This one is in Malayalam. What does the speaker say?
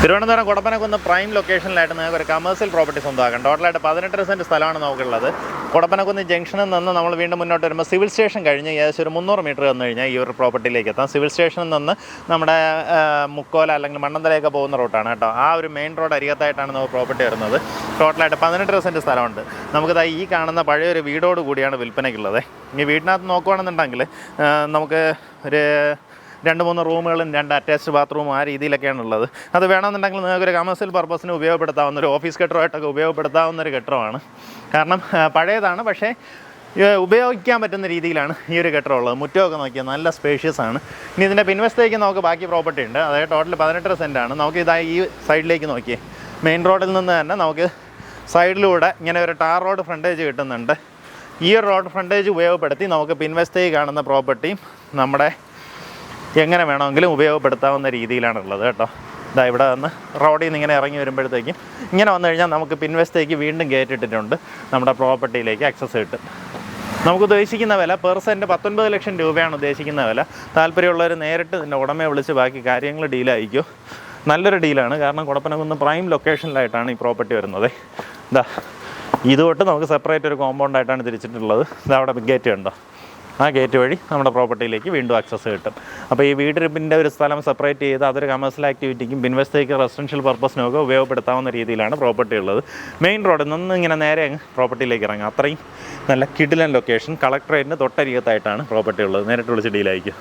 തിരുവനന്തപുരം കുടപ്പനക്കുന്ന് പ്രൈം ലൊക്കേഷനിലായിട്ട് നിങ്ങൾക്ക് ഒരു കമേഴ്സ്യൽ പ്രോപ്പർട്ടി സ്വന്തമാക്കാം. ടോട്ടലായിട്ട് പതിനെട്ടര സെന്റ് സ്ഥലമാണ് നമുക്കുള്ളത്. കുടപ്പനക്കുന്ന് ജംഗ്ഷനിൽ നിന്ന് നമ്മൾ വീണ്ടും മുന്നോട്ട് വരുമ്പോൾ സിവിൽ സ്റ്റേഷൻ കഴിഞ്ഞ് ഏകദേശം ഒരു മുന്നൂറ് മീറ്റർ വന്നു കഴിഞ്ഞാൽ ഈ ഒരു പ്രോപ്പർട്ടിയിലേക്ക് എത്താം. സിവിൽ സ്റ്റേഷനിൽ നിന്ന് നമ്മുടെ മുക്കോല അല്ലെങ്കിൽ മണ്ണന്തലയൊക്കെ പോകുന്ന റൂട്ടാണ് കേട്ടോ. ആ ഒരു മെയിൻ റോഡ് അരികത്തായിട്ടാണ് നമുക്ക് പ്രോപ്പർട്ടി വരുന്നത്. ടോട്ടലായിട്ട് പതിനെട്ടര സെന്റ് സ്ഥലമുണ്ട്. നമുക്കിതാ ഈ കാണുന്ന പഴയൊരു വീടോട് കൂടിയാണ് വിൽപ്പനയ്ക്കുള്ളത്. ഈ വീടിനകത്ത് നോക്കുകയാണെന്നുണ്ടെങ്കിൽ നമുക്ക് ഒരു രണ്ട് മൂന്ന് റൂമുകളും രണ്ട് അറ്റാച്ച്ഡ് ബാത്റൂമും ആ രീതിയിലൊക്കെയാണ് ഉള്ളത് അത് വേണമെന്നുണ്ടെങ്കിൽ നിങ്ങൾക്ക് ഒരു കമേഴ്സ്യൽ പർപ്പസിന് ഉപയോഗപ്പെടുത്താവുന്ന ഒരു ഓഫീസ് കെട്ടറുമായിട്ടൊക്കെ ഉപയോഗപ്പെടുത്താവുന്ന ഒരു കെട്ടറമാണ് കാരണം പഴയതാണ് പക്ഷേ ഉപയോഗിക്കാൻ പറ്റുന്ന രീതിയിലാണ് ഈ ഒരു കെട്ടറം ഉള്ളത് മുറ്റമൊക്കെ നോക്കിയാൽ നല്ല സ്പേഷ്യസ് ആണ്. ഇനി ഇതിന്റെ പിൻവശത്തേക്ക് നമുക്ക് ബാക്കി പ്രോപ്പർട്ടി ഉണ്ട്. അതായത് ടോട്ടൽ പതിനെട്ടര സെന്റാണ് നമുക്ക് ഇതായി ഈ സൈഡിലേക്ക് നോക്കിയേ. മെയിൻ റോഡിൽ നിന്ന് തന്നെ നമുക്ക് സൈഡിലൂടെ ഇങ്ങനെ ഒരു ടാർ റോഡ് ഫ്രണ്ടേജ് കിട്ടുന്നുണ്ട്. ഈ ഒരു റോഡ് ഫ്രണ്ടേജ് ഉപയോഗപ്പെടുത്തി നമുക്ക് പിൻവശത്തേക്ക് കാണുന്ന പ്രോപ്പർട്ടിയും നമ്മുടെ എങ്ങനെ വേണമെങ്കിലും ഉപയോഗപ്പെടുത്താവുന്ന രീതിയിലാണുള്ളത് കേട്ടോ. ഇതാ ഇവിടെ വന്ന് റോഡിൽ നിന്ന് ഇങ്ങനെ ഇറങ്ങി വരുമ്പോഴത്തേക്കും ഇങ്ങനെ വന്നു കഴിഞ്ഞാൽ നമുക്ക് പിൻവശത്തേക്ക് വീണ്ടും ഗേറ്റ് ഇട്ടിട്ടുണ്ട്. നമ്മുടെ പ്രോപ്പർട്ടിയിലേക്ക് ആക്സസ് കിട്ടും. നമുക്ക് ഉദ്ദേശിക്കുന്ന വില പെർ പത്തൊൻപത് ലക്ഷം രൂപയാണ് ഉദ്ദേശിക്കുന്ന വില. താല്പര്യമുള്ളവർ നേരിട്ട് ഇതിന്റെ ഉടമയെ വിളിച്ച് ബാക്കി കാര്യങ്ങൾ ഡീലായിരിക്കും നല്ലൊരു ഡീലാണ് കാരണം കുടപ്പനകുന്ന് പ്രൈം ലൊക്കേഷനിലായിട്ടാണ് ഈ പ്രോപ്പർട്ടി വരുന്നത്. ഇതാ ഇത് തൊട്ട് നമുക്ക് സെപ്പറേറ്റ് ഒരു കോമ്പൗണ്ടായിട്ടാണ് തിരിച്ചിട്ടുള്ളത്. ഇതാ അവിടെ ഗേറ്റ് കണ്ടോ ആ ഗേറ്റ് വഴി നമ്മുടെ പ്രോപ്പർട്ടിയിലേക്ക് വീണ്ടും ആക്സസ് കിട്ടും. അപ്പോൾ ഈ വീടിന്റെ ഒരു സ്ഥലം സെപ്പറേറ്റ് ചെയ്ത് അതൊരു കമേഴ്സ്യൽ ആക്ടിവിറ്റിക്കും പിൻവശത്തേക്ക് റെസിഡൻഷ്യൽ പർപ്പസിനൊക്കെ ഉപയോഗപ്പെടുത്താവുന്ന രീതിയിലാണ് പ്രോപ്പർട്ടി ഉള്ളത്. മെയിൻ റോഡിൽ നിന്ന് ഇങ്ങനെ നേരെ പ്രോപ്പർട്ടിയിലേക്ക് ഇറങ്ങാം. അത്രയും നല്ല കിഡിലൻ ലൊക്കേഷൻ കളക്ടറേറ്റിന് തൊട്ടരികത്തായിട്ടാണ് പ്രോപ്പർട്ടി ഉള്ളത്. നേരിട്ട് വിളിച്ച് ഡീലായിരിക്കും